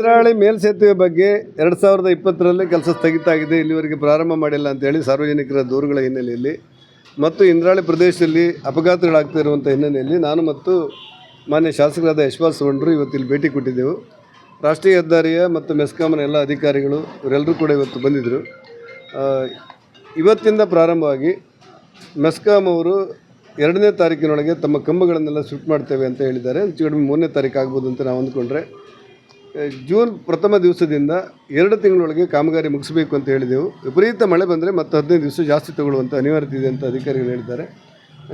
ಇಂದ್ರಾಳಿ ಮೇಲ್ಸೇತುವೆ ಬಗ್ಗೆ ಎರಡು ಸಾವಿರದ ಇಪ್ಪತ್ತರಲ್ಲಿ ಕೆಲಸ ಸ್ಥಗಿತ ಆಗಿದೆ. ಇಲ್ಲಿವರೆಗೆ ಪ್ರಾರಂಭ ಮಾಡಿಲ್ಲ ಅಂತೇಳಿ ಸಾರ್ವಜನಿಕರ ದೂರುಗಳ ಹಿನ್ನೆಲೆಯಲ್ಲಿ ಮತ್ತು ಇಂದ್ರಾಳಿ ಪ್ರದೇಶದಲ್ಲಿ ಅಪಘಾತಗಳಾಗ್ತಾ ಇರುವಂಥ ಹಿನ್ನೆಲೆಯಲ್ಲಿ ನಾನು ಮತ್ತು ಮಾನ್ಯ ಶಾಸಕರಾದ ಯಶ್ವಾಸ್ ಸುವರ್ಣರು ಇವತ್ತು ಇಲ್ಲಿ ಭೇಟಿ ಕೊಟ್ಟಿದ್ದೆವು. ರಾಷ್ಟ್ರೀಯ ಹೆದ್ದಾರಿಯ ಮತ್ತು ಮೆಸ್ಕಾಂನ ಎಲ್ಲ ಅಧಿಕಾರಿಗಳು, ಇವರೆಲ್ಲರೂ ಕೂಡ ಇವತ್ತು ಬಂದಿದ್ದರು ಇವತ್ತಿಂದ ಪ್ರಾರಂಭವಾಗಿ ಮೆಸ್ಕಾಂ ಅವರು ಎರಡನೇ ತಾರೀಕಿನೊಳಗೆ ತಮ್ಮ ಕಂಬಗಳನ್ನೆಲ್ಲ ಶಿಫ್ಟ್ ಮಾಡ್ತೇವೆ ಅಂತ ಹೇಳಿದ್ದಾರೆ. ಹೆಚ್ಚು ಕಡಿಮೆ ಮೂರನೇ ತಾರೀಕು ಆಗ್ಬೋದು ಅಂತ ನಾವು ಅಂದ್ಕೊಂಡ್ರೆ. ಜೂನ್ ಪ್ರಥಮ ದಿವಸದಿಂದ ಎರಡು ತಿಂಗಳೊಳಗೆ ಕಾಮಗಾರಿ ಮುಗಿಸಬೇಕು ಅಂತ ಹೇಳಿದೆವು. ವಿಪರೀತ ಮಳೆ ಬಂದರೆ ಮತ್ತು ಹದಿನೈದು ದಿವಸ ಜಾಸ್ತಿ ತಗೊಳ್ಳುವಂಥ ಅನಿವಾರ್ಯತೆ ಇದೆ ಅಂತ ಅಧಿಕಾರಿಗಳು ಹೇಳಿದ್ದಾರೆ.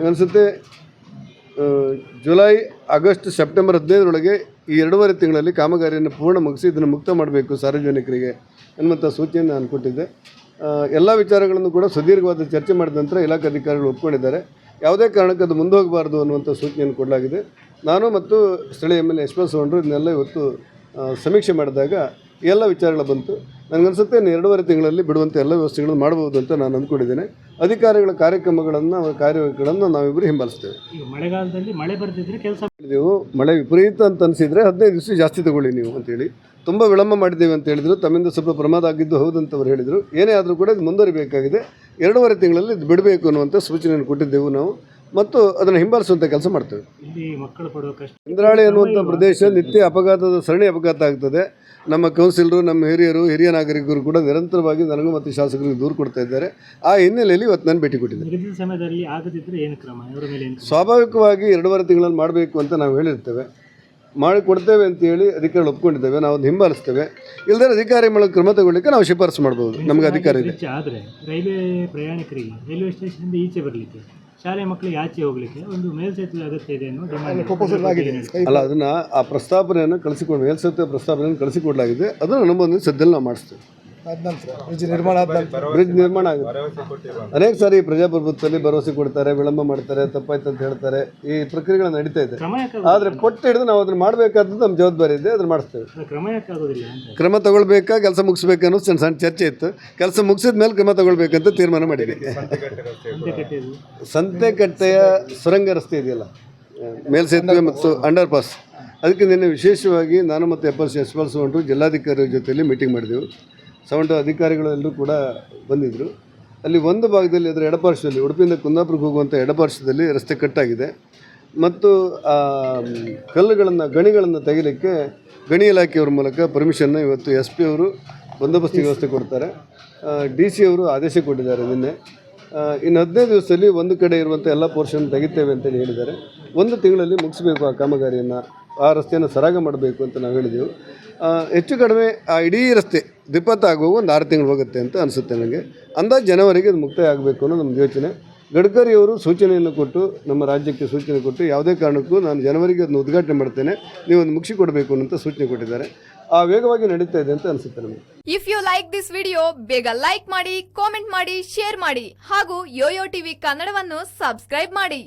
ಅನಿಸುತ್ತೆ ಜುಲೈ, ಆಗಸ್ಟ್, ಸೆಪ್ಟೆಂಬರ್ ಹದಿನೈದರೊಳಗೆ ಈ ಎರಡೂವರೆ ತಿಂಗಳಲ್ಲಿ ಕಾಮಗಾರಿಯನ್ನು ಪೂರ್ಣ ಮುಗಿಸಿ ಇದನ್ನು ಮುಕ್ತ ಮಾಡಬೇಕು ಸಾರ್ವಜನಿಕರಿಗೆ ಅನ್ನುವಂಥ ಸೂಚನೆಯನ್ನು ನಾನು ಕೊಟ್ಟಿದ್ದೆ. ಎಲ್ಲ ವಿಚಾರಗಳನ್ನು ಕೂಡ ಸುದೀರ್ಘವಾದ ಚರ್ಚೆ ಮಾಡಿದ ನಂತರ ಇಲಾಖೆ ಅಧಿಕಾರಿಗಳು ಒಪ್ಕೊಂಡಿದ್ದಾರೆ. ಯಾವುದೇ ಕಾರಣಕ್ಕೆ ಅದು ಮುಂದೆ ಹೋಗಬಾರ್ದು ಅನ್ನುವಂಥ ಸೂಚನೆಯನ್ನು ಕೊಡಲಾಗಿದೆ. ನಾನು ಮತ್ತು ಸ್ಥಳೀಯ ಎಂ ಎಲ್ ಎ ಯಶವಂತರು ಇದನ್ನೆಲ್ಲ ಇವತ್ತು ಸಮೀಕ್ಷೆ ಮಾಡಿದಾಗ ಎಲ್ಲ ವಿಚಾರಗಳು ಬಂತು. ನನಗನ್ಸುತ್ತೆ ಇನ್ನು ಎರಡೂವರೆ ತಿಂಗಳಲ್ಲಿ ಬಿಡುವಂಥ ಎಲ್ಲ ವ್ಯವಸ್ಥೆಗಳನ್ನು ಮಾಡಬಹುದು ಅಂತ ನಾನು ಅಂದ್ಕೊಂಡಿದ್ದೇನೆ. ಅಧಿಕಾರಿಗಳ ಕಾರ್ಯಕ್ರಮಗಳನ್ನು ಅವರ ಕಾರ್ಯಗಳನ್ನು ನಾವಿಬ್ಬರು ಹಿಂಬಾಲಿಸ್ತೇವೆ. ಮಳೆಗಾಲದಲ್ಲಿ ಮಳೆ ಬರ್ತಿದ್ರೆ ಕೆಲಸ ಮಾಡಿದೆವು ಮಳೆ ವಿಪರೀತ ಅಂತ ಅನಿಸಿದರೆ ಹದಿನೈದು ದಿವಸ ಜಾಸ್ತಿ ತಗೊಳ್ಳಿ ನೀವು ಅಂತೇಳಿ ತುಂಬ ವಿಳಂಬ ಮಾಡಿದ್ದೇವೆ ಅಂತ ಹೇಳಿದರು. ತಮ್ಮಿಂದ ಸ್ವಲ್ಪ ಪ್ರಮಾದ ಆಗಿದ್ದು ಹೌದಂತ ಅವ್ರು ಹೇಳಿದರು. ಏನೇ ಆದರೂ ಕೂಡ ಇದು ಮುಂದುವರಿಬೇಕಾಗಿದೆ. ಎರಡೂವರೆ ತಿಂಗಳಲ್ಲಿ ಇದು ಬಿಡಬೇಕು ಅನ್ನುವಂಥ ಸೂಚನೆಯನ್ನು ಕೊಟ್ಟಿದ್ದೆವು ನಾವು. ಮತ್ತು ಅದನ್ನು ಹಿಂಬಾಲಿಸುವಂಥ ಕೆಲಸ ಮಾಡ್ತೇವೆ. ಇಂದ್ರಾಳಿ ಅನ್ನುವಂಥ ಪ್ರದೇಶ ನಿತ್ಯ ಅಪಘಾತದ ಸರಣಿ ಅಪಘಾತ ಆಗ್ತದೆ. ನಮ್ಮ ಕೌನ್ಸಿಲರು ನಮ್ಮ ಹಿರಿಯರು ಹಿರಿಯ ನಾಗರಿಕರು ಕೂಡ ನಿರಂತರವಾಗಿ ನನಗೂ ಮತ್ತು ಶಾಸಕರಿಗೆ ದೂರು ಕೊಡ್ತಾ ಇದ್ದಾರೆ. ಆ ಹಿನ್ನೆಲೆಯಲ್ಲಿ ಇವತ್ತು ನಾನು ಭೇಟಿ ಕೊಟ್ಟಿದ್ದೆ ನಿಗದಿತ ಸಮಯದಲ್ಲಿ ಆಗದಿದ್ರೆ ಏನು ಕ್ರಮ? ಅವರ ಮೇಲೆ ಸ್ವಾಭಾವಿಕವಾಗಿ ಎರಡೂವರೆ ತಿಂಗಳಲ್ಲಿ ಮಾಡಬೇಕು ಅಂತ ನಾವು ಹೇಳಿರ್ತೇವೆ. ಮಾಡಿ ಕೊಡ್ತೇವೆ ಅಂತೇಳಿ ಅಧಿಕಾರಿಗಳು ಒಪ್ಕೊಂಡಿದ್ದೇವೆ. ನಾವು ಅದನ್ನು ಹಿಂಬಾಲಿಸ್ತೇವೆ. ಇಲ್ಲದೇ ಅಧಿಕಾರಿ ಮೂಲಕ ಕ್ರಮ ತಗೊಳ್ಳಿಕ್ಕೆ ನಾವು ಶಿಫಾರಸು ಮಾಡ್ಬೋದು. ನಮಗೆ ಅಧಿಕಾರಿ ಇದೆ. ಆದರೆ ರೈಲ್ವೆ ಪ್ರಯಾಣಿಕರಿಗೆ ರೈಲ್ವೆ ಸ್ಟೇಷನಿಂದ ಈಚೆ ಬರಲಿಕ್ಕೆ ಶಾಲೆ ಮಕ್ಕಳು ಆಚೆ ಹೋಗಲಿಕ್ಕೆ ಒಂದು ಮೇಲ್ಸೇತುವೆ ಅಗತ್ಯ ಇದೆ ಅನ್ನೋ ಡಿಮಾಂಡ್ ಅಲ್ಲ ಅದನ್ನ ಆ ಪ್ರಸ್ತಾಪನೆಯನ್ನು ಕಳಿಸಿಕೊಂಡು ಮೇಲ್ಸೇತುವೆ ಪ್ರಸ್ತಾಪನೆಯನ್ನು ಕಳಿಸಿಕೊಡಲಾಗಿದೆ. ಅದನ್ನು ಅನುಮೋದನೆ ಸದ್ಯದಲ್ಲಿ ನಾವು ಮಾಡಿಸ್ತೇವೆ. ಬ್ರಿಡ್ಜ್ ನಿರ್ಮಾಣ ಆಗುತ್ತೆ. ಅನೇಕ ಸಾರಿ ಪ್ರಜಾಪ್ರಭುತ್ವದಲ್ಲಿ ಭರವಸೆ ಕೊಡ್ತಾರೆ ವಿಳಂಬ ಮಾಡ್ತಾರೆ ತಪ್ಪಾಯ್ತು ಅಂತ ಹೇಳ್ತಾರೆ. ಈ ಪ್ರಕ್ರಿಯೆಗಳು ನಡೀತಾ ಇದೆ. ಆದರೆ ಪಟ್ಟು ಹಿಡಿದು ನಾವು ಅದನ್ನ ಮಾಡಬೇಕಾದ್ದು ನಮ್ಮ ಜವಾಬ್ದಾರಿ ಇದೆ ಅದನ್ನ ಮಾಡಿಸ್ತೇವೆ. ಕ್ರಮ ತಗೊಳ್ಬೇಕಾ ಕೆಲಸ ಮುಗಿಸ್ಬೇಕು ಅನ್ನೋ ಸಣ್ಣ ಸಣ್ಣ ಚರ್ಚೆ ಇತ್ತು. ಕೆಲಸ ಮುಗಿಸಿದ ಮೇಲೆ ಕ್ರಮ ತಗೊಳ್ಬೇಕಂತ ತೀರ್ಮಾನ ಮಾಡಿದೆ ಸಂತೆಕಟ್ಟೆಯ ಸುರಂಗ ರಸ್ತೆ ಇದೆಯಲ್ಲ? ಮೇಲ್ಸೇತುವೆ ಮತ್ತು ಅಂಡರ್ ಪಾಸ್ ಅದಕ್ಕೆ ನಿನ್ನೆ ವಿಶೇಷವಾಗಿ ನಾನು ಮತ್ತು ಎಫ್ ಎಸ್ ಯಶ್ಪಾಲ್ ಜಿಲ್ಲಾಧಿಕಾರಿ ಜಿಲ್ಲಾಧಿಕಾರಿಗಳ ಜೊತೆಯಲ್ಲಿ ಮೀಟಿಂಗ್ ಮಾಡಿದೆವು. ಸೌಂಡ್ ಅಧಿಕಾರಿಗಳು ಎಲ್ಲರೂ ಕೂಡ ಬಂದಿದ್ದರು ಅಲ್ಲಿ ಒಂದು ಭಾಗದಲ್ಲಿ ಅದರ ಎಡಪಾರ್ಶ್ವದಲ್ಲಿ, ಉಡುಪಿಯಿಂದ ಕುಂದಾಪುರಕ್ಕೆ ಹೋಗುವಂಥ ಎಡಪಾರ್ಶ್ವದಲ್ಲಿ ರಸ್ತೆ ಕಟ್ಟಾಗಿದೆ. ಮತ್ತು ಕಲ್ಲುಗಳನ್ನು, ಗಣಿಗಳನ್ನು ತೆಗಿಲಿಕ್ಕೆ ಗಣಿ ಇಲಾಖೆಯವ್ರ ಮೂಲಕ ಪರ್ಮಿಷನ್ನ ಇವತ್ತು ಎಸ್ ಪಿ ಅವರು ಬಂದೋಬಸ್ತಿ ವ್ಯವಸ್ಥೆ ಕೊಡ್ತಾರೆ. ಡಿ ಸಿ ಅವರು ಆದೇಶ ಕೊಟ್ಟಿದ್ದಾರೆ ನಿನ್ನೆ. ಇನ್ನು ಹದಿನೈದು ದಿವಸದಲ್ಲಿ ಒಂದು ಕಡೆ ಇರುವಂಥ ಎಲ್ಲ ಪೋರ್ಷನ್ ತೆಗಿತೇವೆ ಅಂತೇಳಿ ಹೇಳಿದ್ದಾರೆ. ಒಂದು ತಿಂಗಳಲ್ಲಿ ಮುಗಿಸ್ಬೇಕು ಆ ಕಾಮಗಾರಿಯನ್ನು. ಆ ರಸ್ತೆಯನ್ನು ಸರಾಗ ಮಾಡಬೇಕು ಅಂತ ನಾವು ಹೇಳಿದೆವು. ಹೆಚ್ಚು ಕಡಿಮೆ ಆ ಇಡೀ ರಸ್ತೆ ದ್ವಿಪತ್ತಾಗುವ ಒಂದು ಆರು ತಿಂಗಳು ಹೋಗುತ್ತೆ ಅಂತ ಅನಿಸುತ್ತೆ ನನಗೆ. ಅಂದಾಜು ಜನವರಿಗೆ ಅದು ಮುಕ್ತಾಯ ಆಗಬೇಕು ಅನ್ನೋ ನಮ್ಮ ಯೋಚನೆ. ಗಡ್ಕರಿಯವರು ಸೂಚನೆಯನ್ನು ಕೊಟ್ಟು, ನಮ್ಮ ರಾಜ್ಯಕ್ಕೆ ಸೂಚನೆ ಕೊಟ್ಟು ಯಾವುದೇ ಕಾರಣಕ್ಕೂ ನಾನು ಜನವರಿಗೆ ಅದನ್ನು ಉದ್ಘಾಟನೆ ಮಾಡ್ತೇನೆ. ನೀವು ಒಂದು ಮುಗಿಸಿ ಕೊಡಬೇಕು ಅಂತ ಸೂಚನೆ ಕೊಟ್ಟಿದ್ದಾರೆ. ಆ ವೇಗವಾಗಿ ನಡೀತಾ ಇದೆ ಅಂತ ಅನಿಸುತ್ತೆ ನಮಗೆ. If you like this video ಬೇಗ ಲೈಕ್ ಮಾಡಿ ಕಾಮೆಂಟ್ ಮಾಡಿ ಶೇರ್ ಮಾಡಿ ಹಾಗೂ ಯೋಯೋ ಟಿವಿ ಕನ್ನಡವನ್ನು ಸಬ್ಸ್ಕ್ರೈಬ್ ಮಾಡಿ.